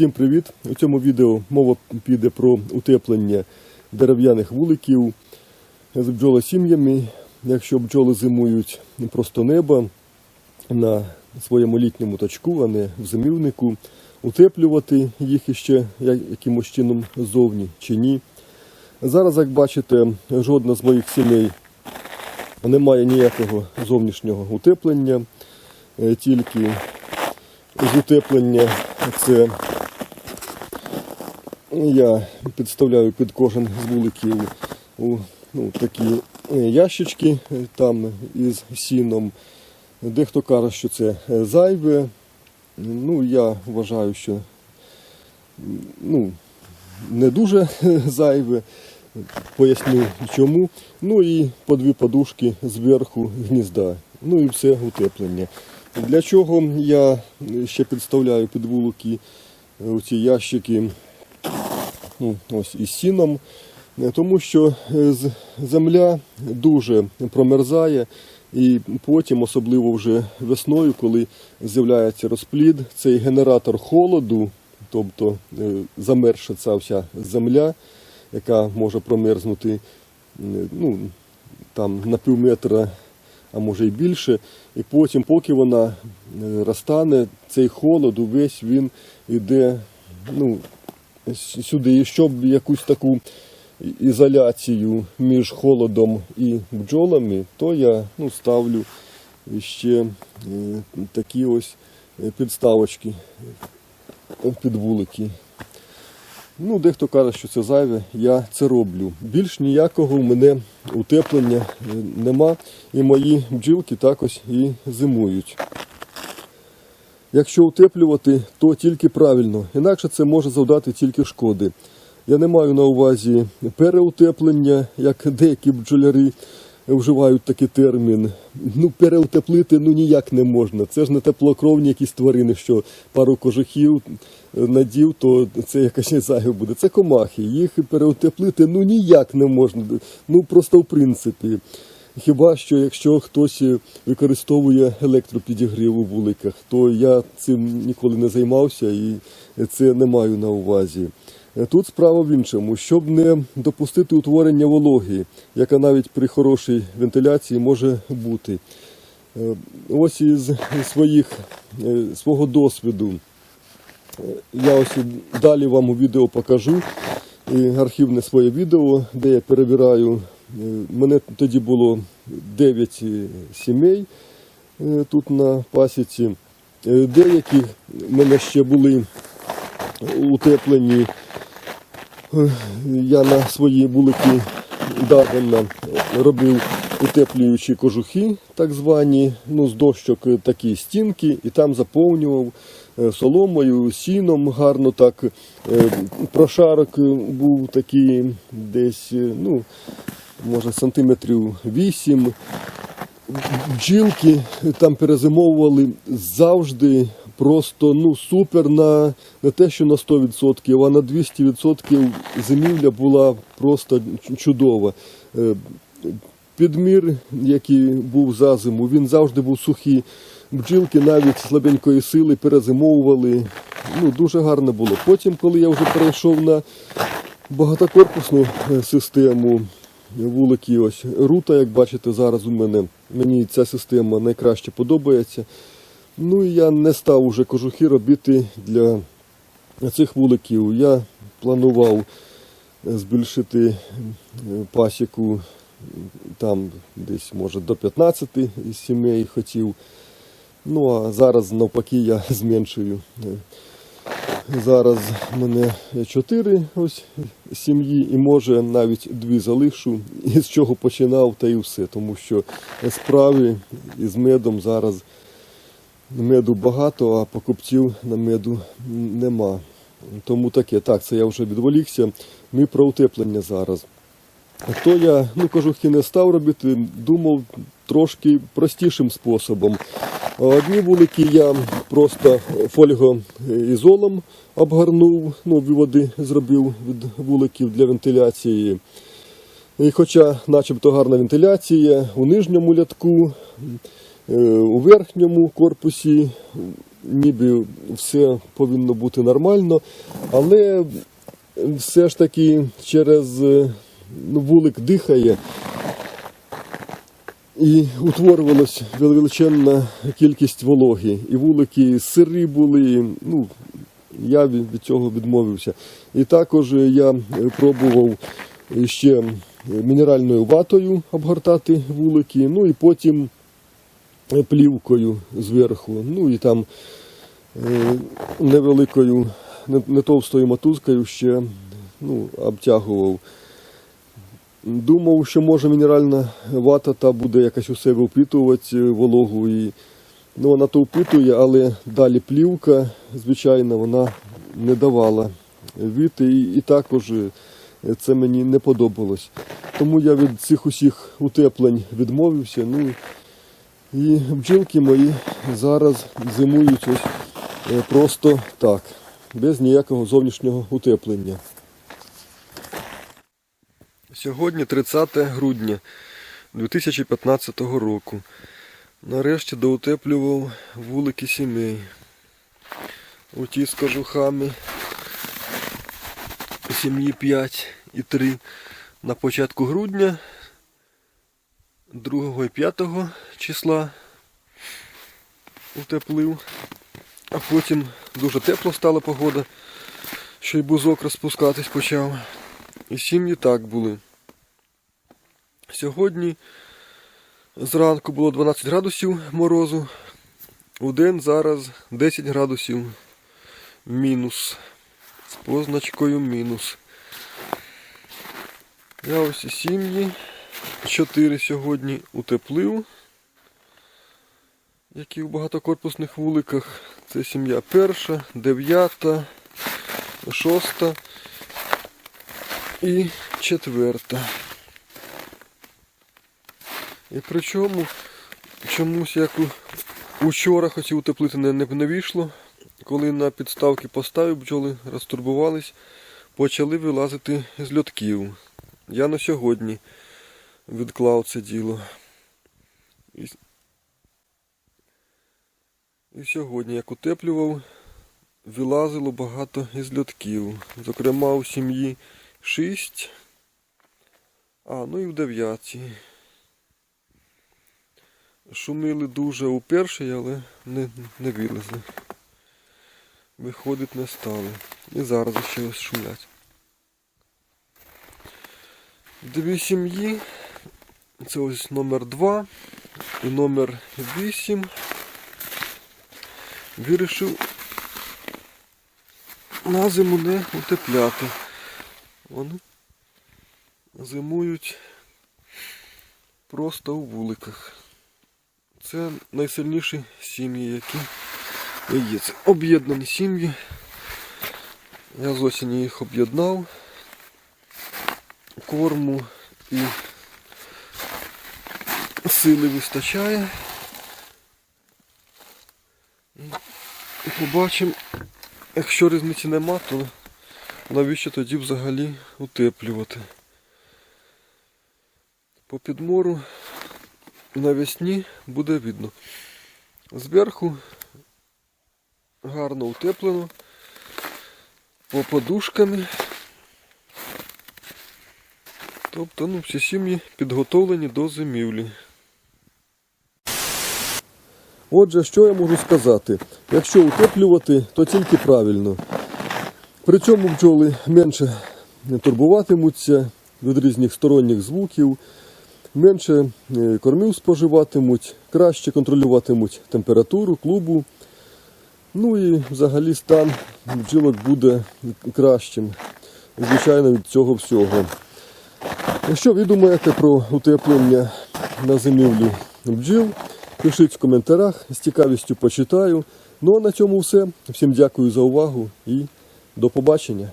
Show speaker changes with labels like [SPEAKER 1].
[SPEAKER 1] Всім привіт! У цьому відео мова піде про утеплення дерев'яних вуликів з бджолосім'ями. Якщо бджоли зимують просто неба на своєму літньому точку, а не в зимівнику, утеплювати їх іще якимось чином ззовні чи ні. Зараз, як бачите, жодна з моїх сімей немає ніякого зовнішнього утеплення, е, тільки з утеплення це я підставляю під кожен з вуликів у ну, такі е, ящички е, там із сіном. Дехто каже, що це е, зайве. Ну, я вважаю, що ну, не дуже зайве. Поясню чому. Ну і по дві подушки зверху гнізда. Ну і все утеплення. Для чого я ще підставляю під вулики е, ці ящики ну, ось із сіном, Е, тому що е, земля дуже промерзає, і потім, особливо вже весною, коли з'являється розплід, цей генератор холоду, тобто е, замерзша ця вся земля, яка може промерзнути ну, там, на пів метра, а може і більше. І потім, поки вона розтане, цей холод увесь він йде ну, сюди. Щоб якусь таку ізоляцію між холодом і бджолами, то я ну, ставлю ще е, такі ось е, підставочки е, під вулики. Ну, дехто каже, що це зайве, я це роблю. Більш ніякого в мене утеплення нема, і мої бджілки також і зимують. Якщо утеплювати, то тільки правильно, інакше це може завдати тільки шкоди. Я не маю на увазі переутеплення, як деякі бджоляри вживають такий термін. Ну, переутеплити ну ніяк не можна. Це ж не теплокровні якісь тварини, що пару кожухів надів, то це якась зайве буде. Це комахи. Їх переутеплити ну ніяк не можна. Ну просто в принципі. Хіба що якщо хтось е, використовує електропідігрів у вуликах, то я цим ніколи не займався і це не маю на увазі. Е, Тут справа в іншому, щоб не допустити утворення вологи, яка навіть при хорошій вентиляції може бути. Е, Ось із своїх, свого досвіду я ось далі вам у відео покажу архівне своє відео, де я перебираю. Е, Мене тоді було 9 сімей е, тут на пасіці. Е, Деякі в мене ще були утеплені. Е, Я на свої вулики Дарвина робив утеплюючі кожухи, так звані, ну, з дощок е, такі стінки, і там заповнював е, соломою, сіном гарно так. Е, Прошарок е, був такий десь, е, ну, може, сантиметрів 8. Бджілки там перезимовували завжди просто ну, супер на не те, що на 100%, а на 200% зимівля була просто чудова. Е, Підмір, який був за зиму, він завжди був сухий. Бджілки навіть слабенької сили перезимовували. Ну, дуже гарно було. Потім, коли я вже перейшов на багатокорпусну е, систему, вулики ось рута, як бачите, зараз у мене. Мені ця система найкраще подобається. Ну і я не став уже кожухи робити для цих вуликів. Я планував е, збільшити е, пасіку там десь може до 15 сімей хотів. Ну а зараз навпаки я зменшую. Зараз мене чотири ось сім'ї, і може навіть дві залишу. І з чого починав, та і все. Тому що справи із медом зараз меду багато, а покупців на меду нема. Тому таке, так, це я вже відволікся. Ми про утеплення зараз. То я ну, кожухи не став робити, думав трошки простішим способом. Одні вулики я просто фольгоізолом обгорнув, ну, виводи зробив від вуликів для вентиляції. І хоча начебто гарна вентиляція у нижньому лятку, е, у верхньому корпусі ніби все повинно бути нормально, але все ж таки через вулик дихає. І утворювалась величезна кількість вологи. І вулики сирі були. Ну, я від цього відмовився. І також я пробував ще мінеральною ватою обгортати вулики, ну і потім плівкою зверху. Ну і там е, невеликою, не, не товстою мотузкою ще ну, обтягував. Думав, що може мінеральна вата та буде якось у себе впитувати вологу. І, ну, вона то впитує, але далі плівка, звичайно, вона не давала віти. І, і також е, це мені не подобалось. Тому я від цих усіх утеплень відмовився. Ну, і бджілки мої зараз зимують ось е, просто так, без ніякого зовнішнього утеплення. Сьогодні 30 грудня 2015 року. Нарешті доутеплював вулики сімей. Оті з кожухами сім'ї 5 і 3 на початку грудня 2 і 5 числа утеплив, а потім дуже тепло стала погода, що й бузок розпускатись почав. І сім'ї так були. Сьогодні зранку було 12 градусів морозу, у день зараз 10 градусів мінус. З позначкою мінус. Я ось і сім'ї. Чотири сьогодні утеплив, які в багатокорпусних вуликах. Це сім'я перша, дев'ята, шоста і четверта. І причому чомусь як учора хотів утеплити, не, не, вийшло. Коли на підставки поставив, бджоли розтурбувались, почали вилазити з льотків. Я на сьогодні відклав це діло. І, і сьогодні, як утеплював, вилазило багато із льотків. Зокрема, у сім'ї 6, а ну і в дев'ятій. Шумили дуже у першій, але не, не вилезли. Виходить не стали. І зараз ще ось шумлять. Дві сім'ї. Це ось номер 2 і номер 8. Вирішив на зиму не утепляти. Вони зимують просто у вуликах. Це найсильніші сім'ї, які є. Це об'єднані сім'ї. Я з осені їх об'єднав. Корму і сили вистачає. І побачимо, якщо різниці нема, то навіщо тоді взагалі утеплювати. По підмору навесні буде видно. Зверху гарно утеплено, по подушками. Тобто ну, всі сім'ї підготовлені до зимівлі. Отже, що я можу сказати? Якщо утеплювати, то тільки правильно. При цьому бджоли менше турбуватимуться від різних сторонніх звуків, менше е, кормів споживатимуть, краще контролюватимуть температуру клубу. Ну і взагалі стан бджілок буде кращим, звичайно, від цього всього. Що ви думаєте про утеплення на зимівлі бджіл? Пишіть в коментарях, з цікавістю почитаю. Ну а на цьому все. Всім дякую за увагу і до побачення.